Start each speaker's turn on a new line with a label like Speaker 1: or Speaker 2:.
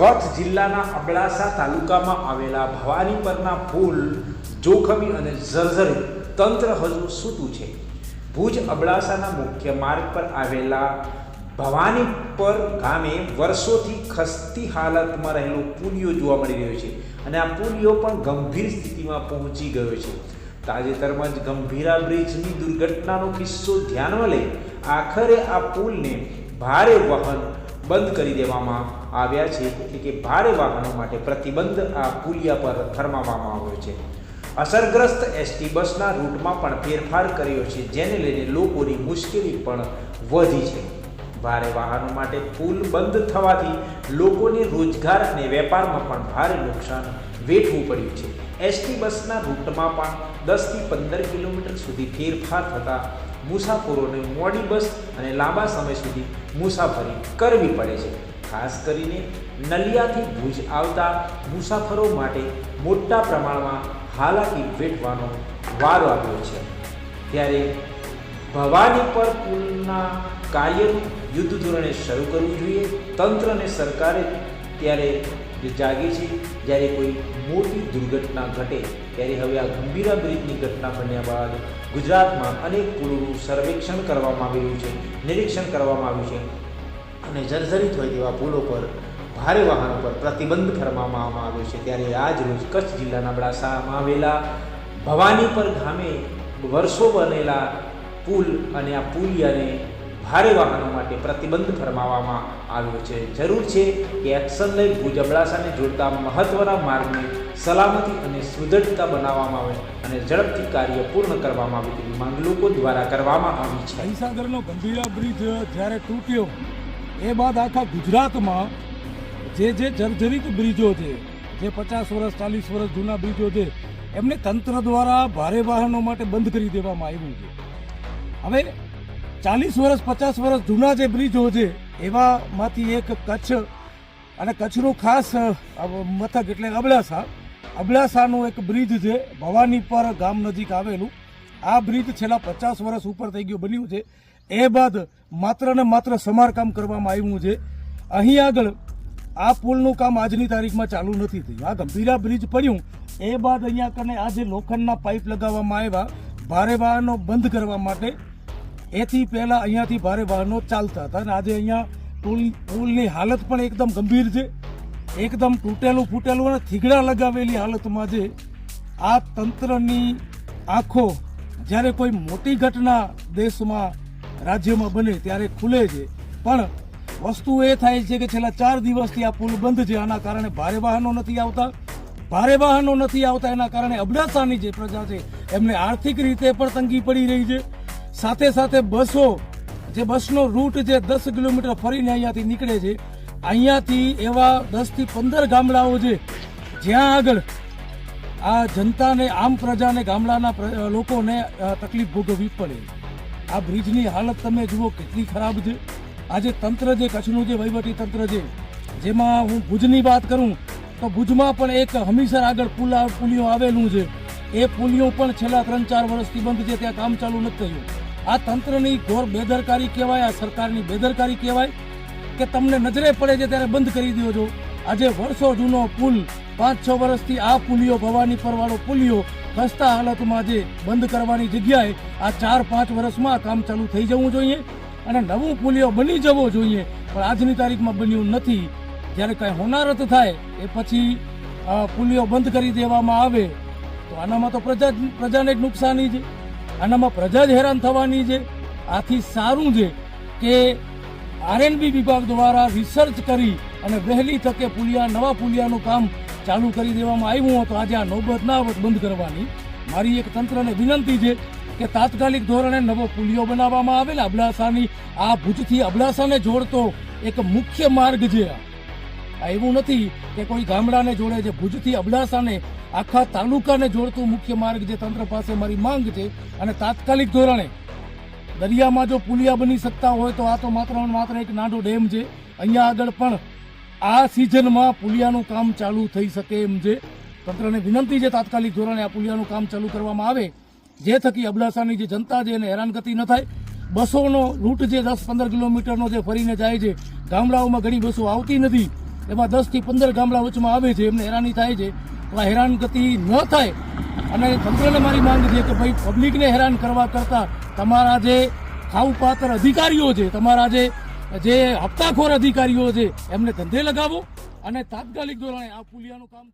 Speaker 1: કચ્છ જિલ્લાના અબડાસા તાલુકામાં આવેલા ભવાની પરના પુલ જોખમી અને જર્જરિત તંત્ર હજુ સૂતું છે. ભુજ અબડાસાના મુખ્ય માર્ગ પર આવેલા ભવાની પર ગામે વર્ષોથી ખસ્તી હાલતમાં રહેલો પુલિયો જોવા મળી રહ્યો છે અને આ પુલિયો પણ ગંભીર સ્થિતિમાં પહોંચી ગયો છે. તાજેતરમાં જ ગંભીરા બ્રિજની દુર્ઘટનાનો કિસ્સો ધ્યાનમાં લઈ આખરે આ પુલને ભારે વહન બંધ કરી દેવામાં આવ્યા છે એટલે કે ભારે વાહનો માટે પ્રતિબંધ આ પુલિયા પર ફરમાવવામાં આવ્યો છે. અસરગ્રસ્ત એસટી બસના રૂટમાં પણ ફેરફાર કર્યો છે, જેને લઈને લોકોની મુશ્કેલી પણ વધી છે. ભારે વાહનો માટે પુલ બંધ થવાથી લોકોને રોજગાર અને વેપારમાં પણ ભારે નુકસાન વેઠવું પડ્યું છે. એસટી બસના રૂટમાં પણ દસથી પંદર કિલોમીટર સુધી ફેરફાર થતાં મુસાફરોને મોડી બસ અને લાંબા સમય સુધી મુસાફરી કરવી પડે છે. ખાસ કરીને નલિયાથી ભુજ આવતા મુસાફરો માટે મોટા પ્રમાણમાં હાલાકી વેઠવાનો વારો આવ્યો છે. ત્યારે ભવાની પર પુલના કાર્યનું યુદ્ધ ધોરણે શરૂ કરવું જોઈએ. તંત્રને સરકારે ત્યારે જાગી છે, જ્યારે કોઈ મોટી દુર્ઘટના ઘટે, ત્યારે હવે આ ગંભીરા બ્રિજની ઘટના બન્યા બાદ ગુજરાતમાં અનેક પુલોનું સર્વેક્ષણ કરવામાં આવી રહ્યું છે, નિરીક્ષણ કરવામાં આવ્યું છે. અને જર્જરિત હોય તેવા પુલો પર ભારે વાહનો પર પ્રતિબંધ ફરમાવવામાં આવ્યો છે. ત્યારે આજ રોજ કચ્છ જિલ્લાના બડાસામાં આવેલા ભવાની પર ગામે વર્ષો બનેલા પુલ અને આ પુલિયાને ભારે વાહનો માટે પ્રતિબંધ ફરમાવવામાં આવ્યો છે. જરૂર છે કે એક્શન લઈ ભુજ અબડાસાને જોડતા મહત્વના માર્ગને સલામતી અને સુદૃઢતા બનાવવામાં આવે અને ઝડપથી કાર્ય પૂર્ણ કરવામાં આવે તેવી માંગ લોકો દ્વારા કરવામાં આવી છે.
Speaker 2: ગંભીરા બ્રિજ જ્યારે તૂટ્યો એ બાદ આખા ગુજરાતમાં જે જે જર્જરિત બ્રિજો છે, જે પચાસ વર્ષ, ચાલીસ વર્ષ જૂના બ્રિજો છે, એમને તંત્ર દ્વારા ભારે વાહનો માટે બંધ કરી દેવામાં આવ્યું છે. હવે ચાલીસ વર્ષ, પચાસ વર્ષ જૂના જે બ્રિજો છે, એવામાંથી એક કચ્છ અને કચ્છનું ખાસ મથક એટલે અબડાસા. અબડાસાનું એક બ્રિજ છે ભવાની પર ગામ નજીક આવેલું. આ બ્રિજ છેલ્લા પચાસ વર્ષ ઉપર થઈ ગયું બન્યું છે. એ બાદ માત્ર ને માત્ર સમારકામ કરવામાં આવ્યું છે. અહીં આગળ આ પુલનું કામ આજની તારીખમાં ચાલુ નથી થયું. આ ગંભીરા બ્રિજ પડ્યું. એ બાદ અહીંયા કને આ જે લોખંડના પાઇપ લગાવવામાં આવ્યા, ભારે વાહનો બંધ કરવા માટે એથી પહેલાં અહીંયાથી ભારે વાહનો ચાલતા હતા અને આજે અહીંયા પુલ, પુલની હાલત પણ એકદમ ગંભીર છે. એકદમ તૂટેલું ફૂટેલું અને થીગડા લગાવેલી હાલતમાં જે આ તંત્રની આંખો, જ્યારે કોઈ મોટી ઘટના દેશમાં રાજ્યમાં બને ત્યારે ખુલે છે. પણ વસ્તુ એ થાય છે કે છેલ્લા ચાર દિવસથી આ પુલ બંધ છે. આના કારણે ભારે વાહનો નથી આવતા. ભારે વાહનો નથી આવતા. એના કારણે અબડાસાની જે પ્રજા છે, એમને આર્થિક રીતે પણ તંગી પડી રહી છે. સાથે સાથે બસો, જે બસનો રૂટ જે દસ કિલોમીટર ફરીને અહીંયાથી નીકળે છે. અહીંયાથી એવા દસથી પંદર ગામડાઓ છે, જ્યાં આગળ આ જનતાને, આમ પ્રજાને, ગામડાના લોકોને તકલીફ ભોગવવી પડે. આ બ્રિજની હાલત તમે જુઓ કેટલી ખરાબ છે. આજે તંત્ર જે કચ્છનું જે વહીવટી તંત્ર છે, જેમાં હું ભુજની વાત કરું, તો ભુજમાં પણ એક હમીસર આગળ પુલ પુલિયો આવેલું છે. એ પુલિયો પણ છેલ્લા ત્રણ ચાર વર્ષથી બંધ છે, ત્યાં કામ ચાલુ નથી થયું. આ તંત્રની ઘોર બેદરકારી કહેવાય, આ સરકારની બેદરકારી કહેવાય કે તમને નજરે પડે છે ત્યારે બંધ કરી દો છો આજે વર્ષો જૂનો પુલ પાંચ છ વર્ષથી આ પુલિયો ભવાની પરવાળો પુલિયો ખસ્તા હાલતમાં જે બંધ કરવાની જગ્યાએ આ ચાર પાંચ વર્ષમાં કામ ચાલુ થઈ જવું જોઈએ અને નવું પુલિયો બની જવો જોઈએ. પણ આજની તારીખમાં બન્યું નથી. જ્યારે કાંઈ હોનારત થાય એ પછી પુલિયો બંધ કરી દેવામાં આવે. તો આનામાં તો પ્રજા, પ્રજાને જ નુકસાની છે. આનામાં પ્રજા જ હેરાન થવાની છે. આથી સારું છે કે આરએનબી વિભાગ દ્વારા રિસર્ચ કરી અને વહેલી તકે પુલિયા, નવા પુલિયાનું કામ ચાલુ કરી દેવામાં આવ્યું હતું આજે આ નોબત ના આવત બંધ કરવાની. મારી એક તંત્રને વિનંતી છે કે તાત્કાલિક ધોરણે નવો પુલિયો બનાવવામાં આવેલા અબડાસાની, આ ભુજથી અબડાસાને જોડતો એક મુખ્ય માર્ગ છે આ. એવું નથી કે કોઈ ગામડાને જોડે છે ભુજથી અબડાસાને, આખા તાલુકાને જોડતું મુખ્ય માર્ગ જે તંત્ર પાસે મારી માંગ છે, અને તાત્કાલિક ધોરણે દરિયામાં જો પુલિયા બની શકતા હોય, તો આ તો માત્ર માત્ર એક નાનો ડેમ છે. અહીંયા આગળ પણ આ સિઝનમાં પુલિયાનું કામ ચાલુ થઈ શકે એમ છે તંત્રને વિનંતી છે, તાત્કાલિક ધોરણે આ પુલિયાનું કામ ચાલુ કરવામાં આવે, જે થકી અબડાસાની જે જનતા છે એને હેરાનગતિ ન થાય. બસોનો રૂટ જે દસ પંદર કિલોમીટરનો જે ફરીને જાય છે, ગામડાઓમાં ઘણી બસો આવતી નથી, એમાં દસથી પંદર ગામડા વચમાં આવે છે, એમને હેરાની થાય છે. તો આ હેરાનગતિ ન થાય. અને તંત્રને મારી માંગ છે કે ભાઈ પબ્લિકને હેરાન કરવા કરતાં તમારા જે ખાવપાત્ર અધિકારીઓ છે, તમારા જે જે હપ્તાખોર અધિકારીઓ છે એમને ધંધે લગાવો અને તાત્કાલિક ધોરણે આ પુલિયાનું કામ